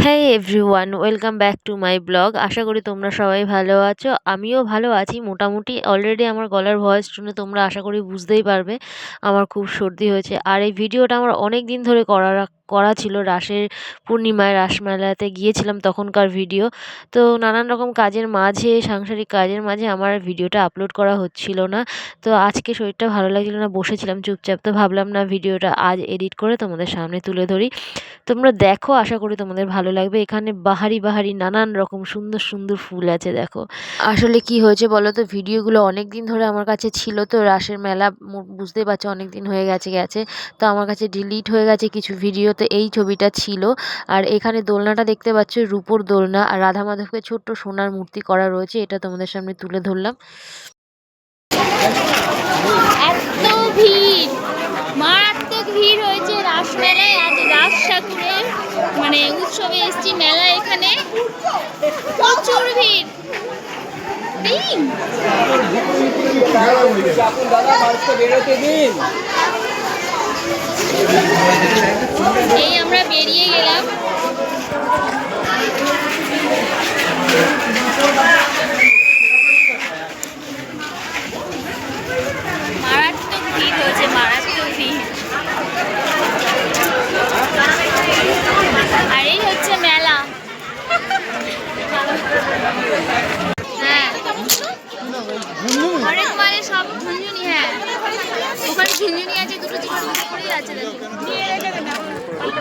হ্যাঁ everyone welcome back to my blog আশা করি তোমরা সবাই ভালো আছো। আমিও ভালো আছি। মোটামুটি অলরেডি আমার গলার ভয়েস শুনে তোমরা আশা করি বুঝতেই পারবে। আমার খুব সর্দি হয়েছে। আর এই ভিডিওটা আমার অনেক দিন ধরে করা করা ছিল রাসের পূর্ণিমায় রাসমেলাতে গিয়েছিলাম তখনকার ভিডিও। তো নানান রকম কাজের মাঝে, সাংসারিক কাজের মাঝে আমার ভিডিওটা আপলোড করা হচ্ছিল না। তো আজকে শরীরটা ভালো লাগছিল না, বসেছিলাম চুপচাপ। তো ভাবলাম না ভিডিওটা আজ এডিট করে তোমাদের সামনে তুলে ধরি। তোমরা দেখো, আশা করি তোমাদের ভালো লাগবে। এখানে বাহারি বাহারি নানান রকম সুন্দর সুন্দর ফুল আছে, দেখো। আসলে কি হয়েছে বলো তো ভিডিওগুলো অনেক দিন ধরে আমার কাছে ছিল তো, রাসের মেলা বুঝতেই পারছ অনেক দিন হয়ে গেছে গেছে। তো আমার কাছে ডিলিট হয়ে গেছে কিছু ভিডিও তো এই ছবিটা ছিল। আর এখানে দোলনাটা দেখতে পাচ্ছ রূপোর দোলনা। আর রাধা মাধবকে ছোট্ট সোনার মূর্তি করা রয়েছে এটা তোমাদের সামনে তুলে ধরলাম। এত ভিড়! মারাত্মক ভিড় হয়েছে রাসমেলায় আজ রাস ঠাকুরের মানে উৎসবে এসছি মেলা এখানে। প্রচুর ভিড়! ভিড়। এই আমরা বেরিয়ে গেলাম। মারাত্মক ভিড় হয়েছে আর এই হচ্ছে মেলা। হ্যাঁ। হ্যাঁ। দুটো দেখো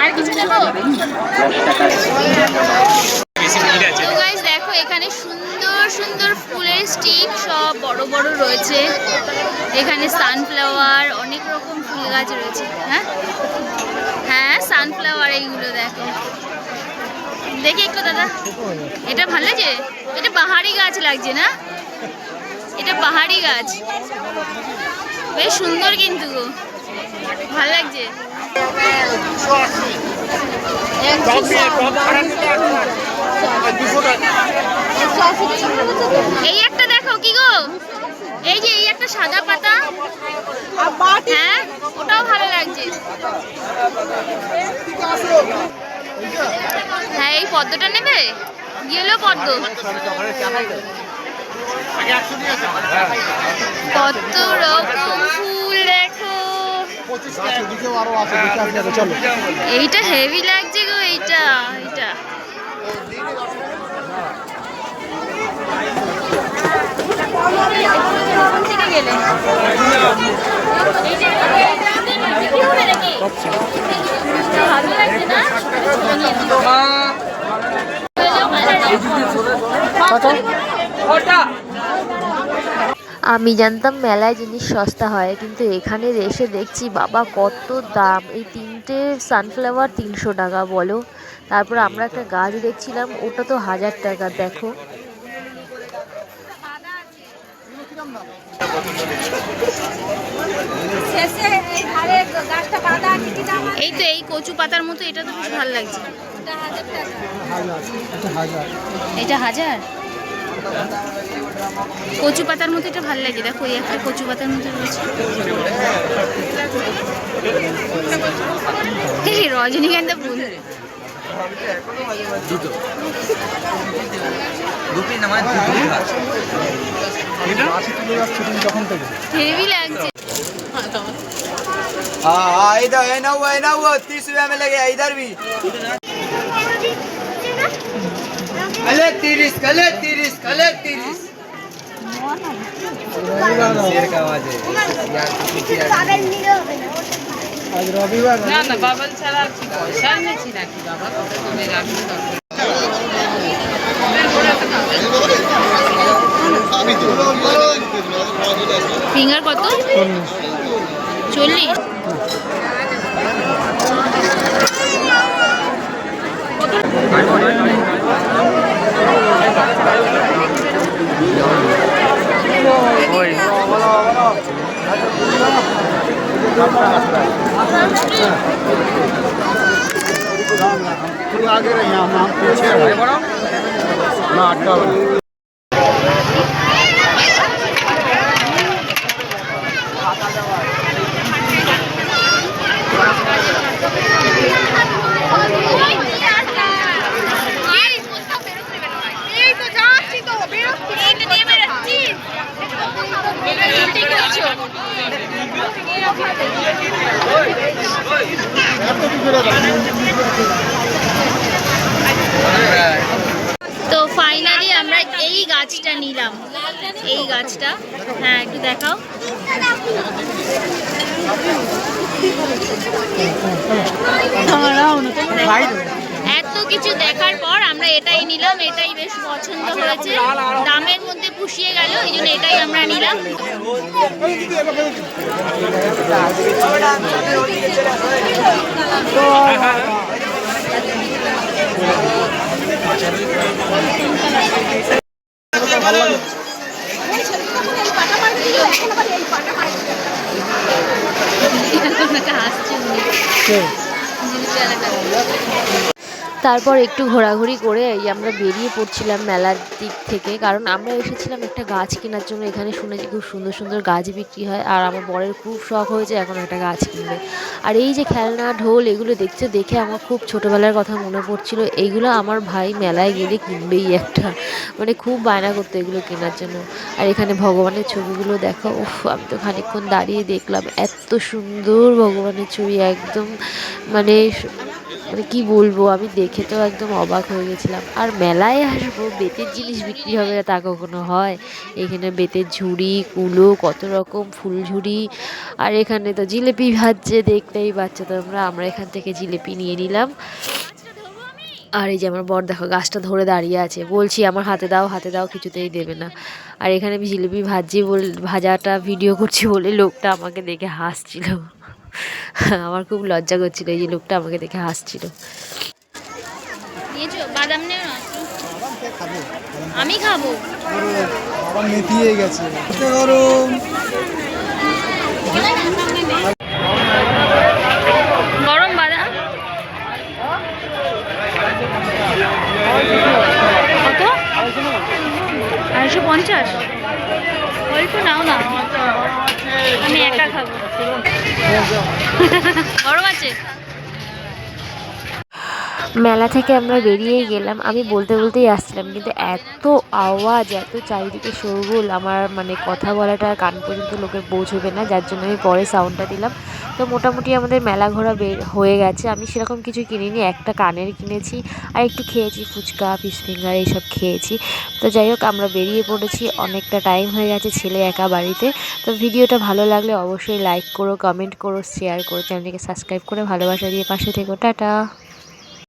আর কিছু নেব দেখো এখানে সুন্দর সুন্দর ফুলের স্টিক সব বড় বড় রয়েছে। এখানে সানফ্লাওয়ার অনেক রকম ফুল গাছ রয়েছে। হ্যাঁ? হ্যাঁ সানফ্লাওয়ার এইগুলো দেখো। দেখি একটু দাদা। এটা ভালো লাগছে এটা পাহাড়ি গাছ লাগছে না? এটা পাহাড়ি গাছ। বেশ সুন্দর কিন্তু ভালো লাগছে। এই একটা দেখো কি গো? এই যে এই একটা সাদা পাতা। হ্যাঁ ওটাও ভালো লাগছে। হ্যাঁ এই পদ্মটা নেবে? গেলো পদ্ম। কত রকম ফুল দেখো। এইটা হেভি লাগছে গো এইটা এইটা। আমি জানতাম মেলায় জিনিস সস্তা হয়, কিন্তু এখানে এসে দেখছি বাবা কত দাম। এই তিনটে সানফ্লাওয়ার তিনশো টাকা বলো। তারপর আমরা একটা গাছ দেখছিলাম, ওটা তো হাজার টাকা, দেখো। এই তো এই কচু পাতার মতো এটা তো বেশ ভালো লাগছে। এটা হাজার কচু পাতার মতো এটা ভালো লাগে। দেখো এই একটা কচু পাতার মতো রয়েছে। এই রজনীগন্ধা ফুল। হেভি লাগছে हाँ हाँ इधर है ना वो है ना वो तीस रुपया में लगेगा इधर भी कले तीरिस कले तीरिस कले तीरिस शेर का आवाज না না বাবাল ছাড়া আর কি পয়সা এনেছি নাকি বাবা কত তুমি রাখবে ফিঙ্গার কত চল্লিশ ওই आगे रहिए हम हम पीछे रहे ना अड्डा তো ফাইনালি আমরা এই গাছটা নিলাম। এই গাছটা। হ্যাঁ একটু দেখাও। এত কিছু দেখার পর আমরা এটাই নিলাম এটাই বেশ পছন্দ হয়েছে। দামের মধ্যে পুষিয়ে গেল এই জন্য এটাই আমরা নিলাম। হাসছে। তারপর একটু ঘোরাঘুরি করে এই আমরা বেরিয়ে পড়ছিলাম মেলার দিক থেকে। কারণ আমরা এসেছিলাম একটা গাছ কেনার জন্য। এখানে শুনেছি খুব সুন্দর সুন্দর গাছ বিক্রি হয়। আর আমার বরের খুব শখ হয়েছে এখন একটা গাছ কিনবে। আর এই যে খেলনা, ঢোল, এগুলো দেখছে? দেখে আমার খুব ছোটোবেলার কথা মনে পড়ছিল। এইগুলো আমার ভাই মেলায় গেলে কিনবেই একটা। মানে খুব বায়না করতো এগুলো কেনার জন্য। আর এখানে ভগবানের ছবিগুলো দেখো। উফ, আমি তো খানিকক্ষণ দাঁড়িয়ে দেখলাম। এত সুন্দর ভগবানের ছবি, একদম মানে মানে কি বলব? আমি দেখে তো একদম অবাক হয়ে গেছিলাম। আর মেলায় আসব, বেতের জিনিস বিক্রি হবে না তা কখনো হয়? এখানে বেতের ঝুড়ি, কুলো, কত রকম ফুলঝুড়ি। আর এখানে তো জিলেপি ভাজছে, দেখতেই পাচ্ছ তোমরা। আমরা আমরা এখান থেকে জিলেপি নিয়ে নিলাম। আর এই যে আমার বর, দেখো, গাছটা ধরে দাঁড়িয়ে আছে। বলছি, আমার হাতে দাও হাতে দাও, কিছুতেই দেবে না। আর এখানে আমি জিলিপি ভাজি বল, ভাজাটা ভিডিও করছি বলে লোকটা আমাকে দেখে হাসছিল। আমার খুব লজ্জা করছিল এই যে লোকটা আমাকে দেখে হাসছিল। বাদাম আমি খাব। বাবা মেতিয়ে গেছে। গরম গরম বাদাম কত আড়াইশো পঞ্চাশ অল্প নাও না আমি একা খাব গরম আছে মেলা থেকে আমরা বেরিয়ে গেলাম। আমি বলতে বলতেই আসছিলাম, কিন্তু এত আওয়াজ, এত চারিদিকে শোরগোল, আমার মানে কথা বলাটা কান পর্যন্ত লোকের পৌঁছবে না, যার জন্য আমি পরে সাউন্ডটা দিলাম। তো মোটামুটি আমাদের মেলা ঘোরা বের হয়ে গেছে। আমি সেরকম কিছু কিনিনি, একটা কানের কিনেছি, আর একটু খেয়েছি, ফুচকা ফিশ ফিঙ্গার এইসব খেয়েছি। তো যাই হোক, আমরা বেরিয়ে পড়েছি, অনেকটা টাইম হয়ে গেছে ছেলে একা বাড়িতে। তো ভিডিওটা ভালো লাগলে অবশ্যই লাইক করো কমেন্ট করো শেয়ার করো চ্যানেলটিকে সাবস্ক্রাইব করে ভালোবাসা দিয়ে পাশে থেকো। টাটা!